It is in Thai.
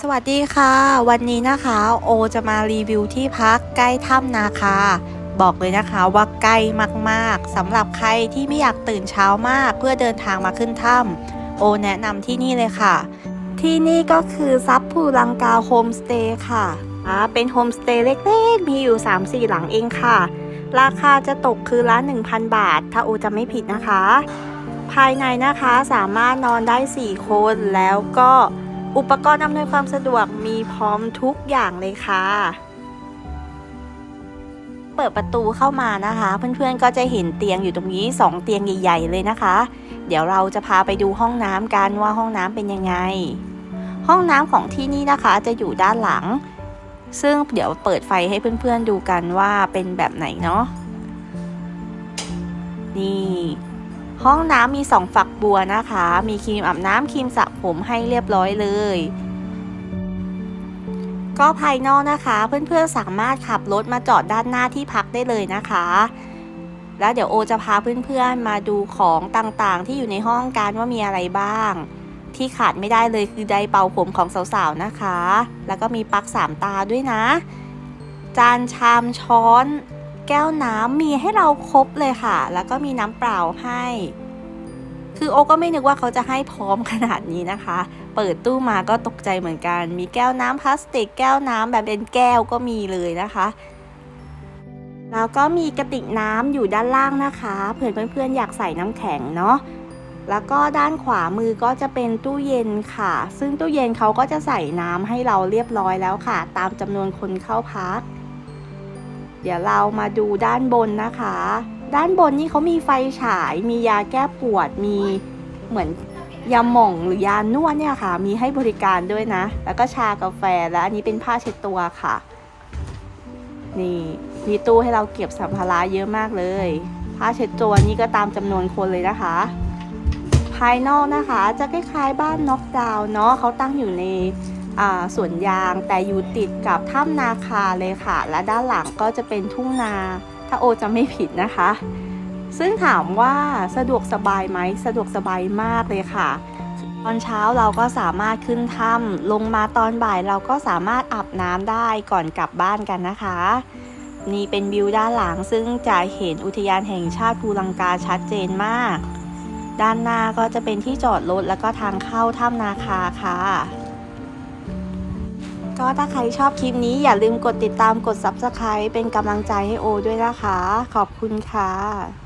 สวัสดีค่ะ วันนี้นะคะโอจะมารีวิวที่พักใกล้ถ้ำนาคา บอกเลยนะคะว่าใกล้มากๆสำหรับใครที่ไม่อยากตื่นเช้ามากเพื่อเดินทางมาขึ้นถ้ำโอแนะนำที่นี่เลยค่ะ ที่นี่ก็คือซับภูลังกาโฮมสเตย์ค่ะอ่าเป็นโฮมสเตย์เล็กๆ มีอยู่ 3-4 หลังเองค่ะ ราคาจะตกคือละ1,000 บาท ถ้าโอจะไม่ผิดนะคะ ภายในนะคะสามารถนอนได้ 4 คนแล้วก็ อุปกรณ์อำนวยความสะดวกมีพร้อมทุกอย่างเลยค่ะ เปิดประตูเข้ามานะคะ เพื่อนๆก็จะเห็นเตียงอยู่ตรงนี้ 2 เตียงใหญ่ ๆ เลยนะคะ เดี๋ยวเราจะพาไปดูห้องน้ำกันว่าห้องน้ำเป็นยังไง ห้องน้ำของที่นี่นะคะจะอยู่ด้านหลัง ซึ่งเดี๋ยวเปิดไฟให้เพื่อนๆดูกันว่าเป็นแบบไหนเนาะนี่ ห้องน้ำมี 2 ฝักบัวนะคะ มีครีมอาบน้ำครีมสระผมให้เรียบร้อยเลย ก็ภายนอกนะคะ เพื่อนๆสามารถขับรถมาจอดด้านหน้าที่พักได้เลยนะคะ แล้วเดี๋ยวโอจะพาเพื่อนๆมาดูของต่างๆ ที่อยู่ในห้องกันว่ามีอะไรบ้าง ที่ขาดไม่ได้เลยคือไดร์เป่าผมของสาวๆนะคะ แล้วก็มีปลั๊กสามตาด้วยนะ จานชามช้อนแก้วน้ำมีให้เราครบเลยค่ะ แล้วก็มีน้ำเปล่าให้ คือโอก็ไม่นึกว่าเขาจะให้พร้อมขนาดนี้นะคะ เปิดตู้มาก็ตกใจเหมือนกัน มีแก้วน้ำพลาสติกแก้วน้ำแบบเป็นแก้วก็มีเลยนะคะ แล้วก็มีกระติกน้ำอยู่ด้านล่างนะคะ เผื่อเพื่อนๆอยากใส่น้ำแข็งเนาะแล้วก็ด้านขวามือก็จะเป็นตู้เย็นค่ะ ซึ่งตู้เย็นเขาก็จะใส่น้ำให้เราเรียบร้อยแล้วค่ะ ตามจำนวนคนเข้าพัก เดี๋ยวเรามาดูด้านบนนะคะ ด้านบนนี่เขามีไฟฉาย มียาแก้ปวด มีเหมือนยาหม่องหรือยานวดเนี่ยค่ะ มีให้บริการด้วยนะ แล้วก็ชากาแฟ แล้วอันนี้เป็นผ้าเช็ดตัวค่ะ นี่มีตู้ให้เราเก็บสัมภาระเยอะมากเลย ผ้าเช็ดตัวนี่ก็ตามจำนวนคนเลยนะคะ ภายนอกนะคะจะคล้ายๆบ้านน็อกดาวเนาะเขาตั้งอยู่ในสวนยางแต่อยู่ติดกับถ้ำนาคาเลยค่ะ และด้านหลังก็จะเป็นทุ่งนา ถ้าโอจะไม่ผิดนะคะ ซึ่งถามว่าสะดวกสบายไหมสะดวกสบายมากเลยค่ะ ตอนเช้าเราก็สามารถขึ้นถ้ำลงมาตอนบ่ายเราก็สามารถอาบน้ำได้ก่อนกลับบ้านกันนะคะ นี่เป็นวิวด้านหลังซึ่งจะเห็นอุทยานแห่งชาติภูลังกาชัดเจนมาก ด้านหน้าก็จะเป็นที่จอดรถแล้วก็ทางเข้าถ้ำนาคาค่ะ ก็ถ้าใครชอบคลิปนี้อย่าลืมกดติดตามกด Subscribe เป็นกำลังใจให้โอด้วยนะคะ ขอบคุณค่ะ